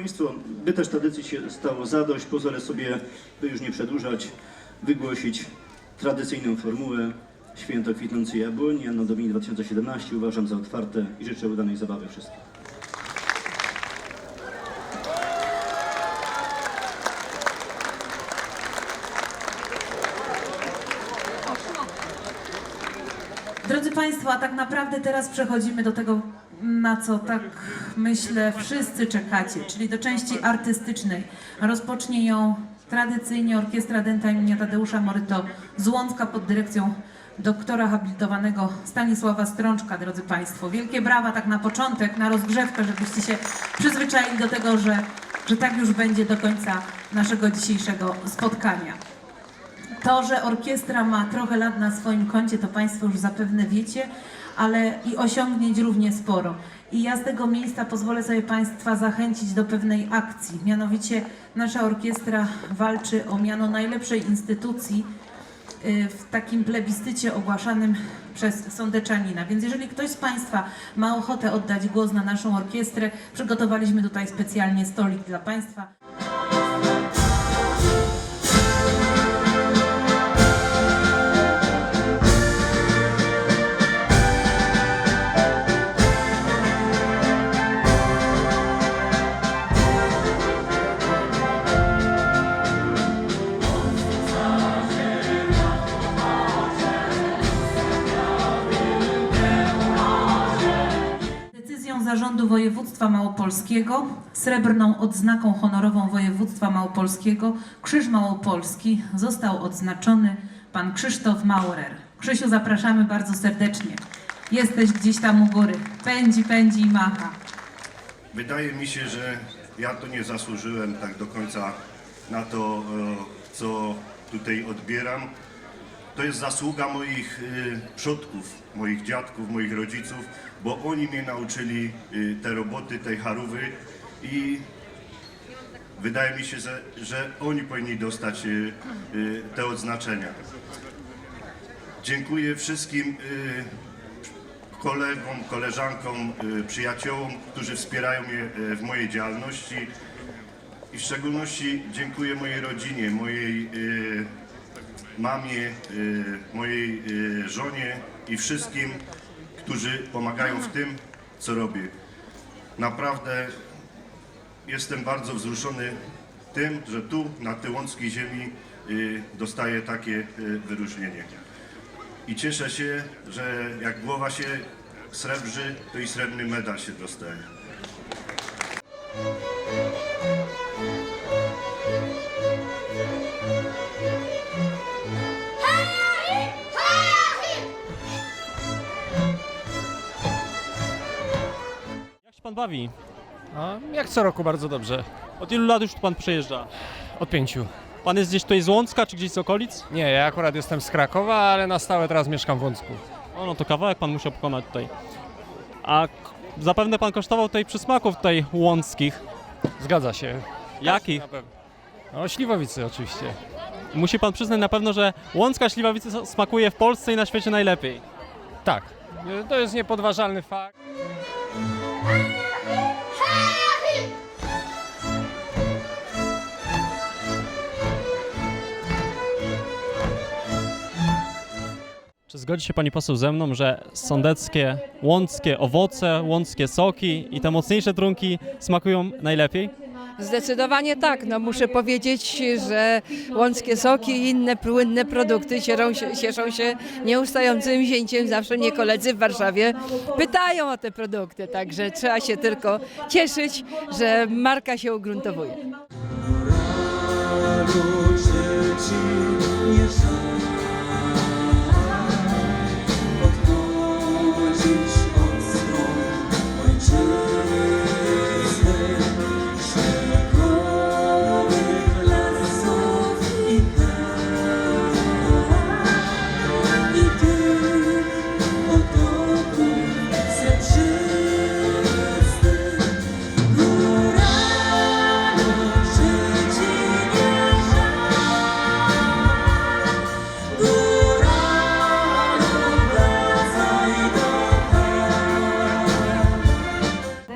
Państwo, by też tradycji się stało zadość, pozwolę sobie, by już nie przedłużać, wygłosić tradycyjną formułę Święto Kwitnącej Jabłoni, Anno Domini 2017 uważam za otwarte i życzę udanej zabawy wszystkim. Drodzy Państwo, a tak naprawdę teraz przechodzimy do tego, na co tak myślę wszyscy czekacie, czyli do części artystycznej. Rozpocznie ją tradycyjnie Orkiestra Dęta imienia Tadeusza Moryto z Łącka pod dyrekcją doktora habilitowanego Stanisława Strączka, drodzy Państwo. Wielkie brawa tak na początek, na rozgrzewkę, żebyście się przyzwyczaili do tego, że, że tak już będzie do końca naszego dzisiejszego spotkania. To, że orkiestra ma trochę lat na swoim koncie, to Państwo już zapewne wiecie, ale i osiągnięć równie sporo. I ja z tego miejsca pozwolę sobie Państwa zachęcić do pewnej akcji. Mianowicie nasza orkiestra walczy o miano najlepszej instytucji y, w takim plebiscycie ogłaszanym przez Sądeczanina. Więc jeżeli ktoś z Państwa ma ochotę oddać głos na naszą orkiestrę, przygotowaliśmy tutaj specjalnie stolik dla Państwa. Zarządu Województwa Małopolskiego, srebrną odznaką honorową województwa małopolskiego, Krzyż Małopolski został odznaczony pan Krzysztof Maurer. Krzysiu, zapraszamy bardzo serdecznie. Jesteś gdzieś tam u góry. Pędzi, pędzi i macha. Wydaje mi się, że ja to nie zasłużyłem tak do końca na to, e, co tutaj odbieram. To jest zasługa moich e, przodków, moich dziadków, moich rodziców, bo oni mnie nauczyli e, te roboty, tej charówy i wydaje mi się, że, że oni powinni dostać e, te odznaczenia. Dziękuję wszystkim kolegom, koleżankom, y, przyjaciołom, którzy wspierają mnie y, w mojej działalności. I w szczególności dziękuję mojej rodzinie, mojej y, mamie, y, mojej y, żonie i wszystkim, którzy pomagają w tym, co robię. Naprawdę jestem bardzo wzruszony tym, że tu, na Tyłąckiej ziemi, y, dostaję takie wyróżnienie. I cieszę się, że jak głowa się srebrzy, to i srebrny medal się dostaje. Pan bawi? A jak co roku bardzo dobrze. Od ilu lat już tu pan przyjeżdża? Od pięciu. Pan jest gdzieś tutaj z Łącka, czy gdzieś z okolic? Nie, ja akurat jestem z Krakowa, ale na stałe teraz mieszkam w Łącku. O, no to kawałek pan musiał pokonać tutaj. A k- zapewne pan kosztował tutaj przysmaków tutaj łąckich. Zgadza się. Jakich? Na pewno. No, śliwowicy oczywiście. Musi pan przyznać na pewno, że łącka śliwawica smakuje w Polsce i na świecie najlepiej. Tak. To jest niepodważalny fakt. Zgodzi się pani poseł ze mną, że sądeckie, łąckie owoce, łąckie soki i te mocniejsze trunki smakują najlepiej? Zdecydowanie tak. No, muszę powiedzieć, że łąckie soki i inne płynne produkty cieszą się, cieszą się nieustającym wzięciem. Zawsze mnie koledzy w Warszawie pytają o te produkty, także trzeba się tylko cieszyć, że marka się ugruntowuje.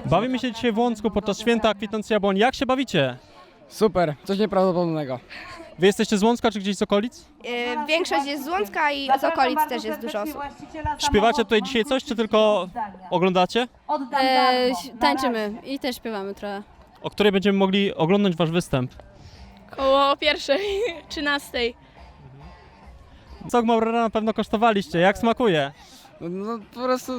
Bawimy się dzisiaj w Łącku podczas święta kwitnącej jabłoni. Jak się bawicie? Super, coś nieprawdopodobnego. Wy jesteście z Łącka czy gdzieś z okolic? E, Większość jest z Łącka i z okolic też jest dużo osób. Śpiewacie tutaj dzisiaj coś, czy tylko oglądacie? E, tańczymy i też śpiewamy trochę. O której będziemy mogli oglądać wasz występ? Koło pierwszej, trzynastej. Sok Maurera na pewno kosztowaliście. Jak smakuje? No, no po prostu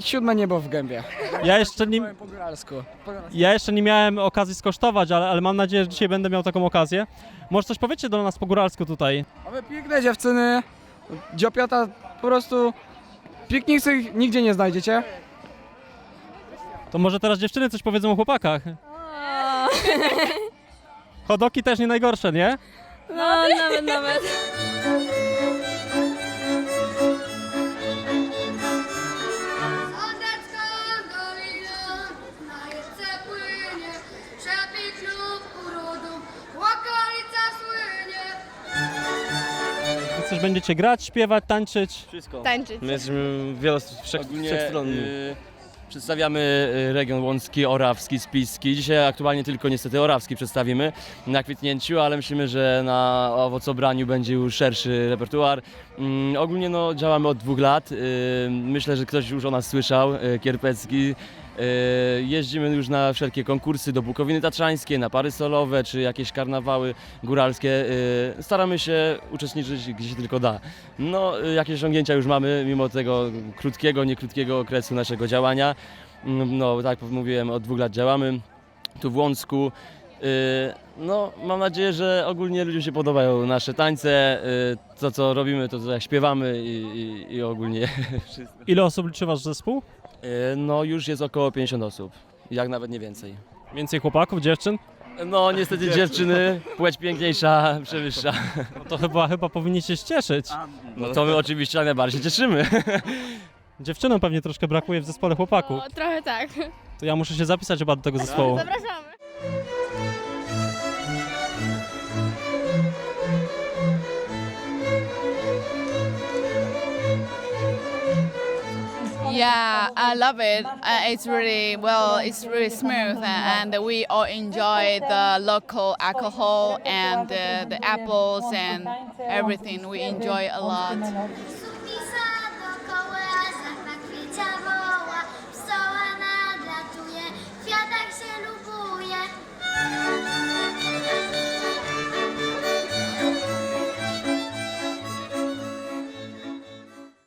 siódme niebo w gębie. Ja jeszcze nie, Powiem po góralsku. Po góralsku. ja jeszcze nie miałem okazji skosztować, ale, ale mam nadzieję, że dzisiaj będę miał taką okazję. Może coś powiecie do nas po góralsku tutaj? Mamy piękne dziewczyny, dziopiata po prostu piękniejszych nigdzie nie znajdziecie. To może teraz dziewczyny coś powiedzą o chłopakach. Hodoki też nie najgorsze, nie? No, nawet, nawet. Coś będziecie grać, śpiewać, tańczyć? Tańczyć. My jesteśmy wielo, wszech, wszechstronni. y, przedstawiamy y, region łącki, orawski, spiski. Dzisiaj aktualnie tylko niestety orawski przedstawimy na kwitnięciu, ale myślimy, że na owocobraniu będzie już szerszy repertuar. Mm, ogólnie no, działamy od dwóch lat. Y, myślę, że ktoś już o nas słyszał, y, Kierpecki. Y, Jeździmy już na wszelkie konkursy do Bukowiny Tatrzańskie, na pary solowe czy jakieś karnawały góralskie. Y, Staramy się uczestniczyć gdzie się tylko da. No, y, jakieś osiągnięcia już mamy, mimo tego krótkiego, niekrótkiego okresu naszego działania. Mm, No, tak jak mówiłem, od dwóch lat działamy tu w Łącku. No, mam nadzieję, że ogólnie ludziom się podobają nasze tańce, to co robimy, to co jak śpiewamy i, i, i ogólnie wszystko. Ile osób liczy wasz zespół? Y, No, już jest około 50 osób, jak nawet nie więcej. Więcej chłopaków, dziewczyn? No, niestety dziewczyny, płeć piękniejsza przewyższa. No to chyba, chyba powinniście się cieszyć. No to my oczywiście jak najbardziej się cieszymy. Dziewczynom pewnie troszkę brakuje w zespole chłopaków. O, trochę tak. To ja muszę się zapisać chyba do tego zespołu. Zapraszamy. Yeah, I love it. Uh, it's really well. It's really smooth, and we all enjoy the local alcohol and uh, the apples and everything. We enjoy a lot.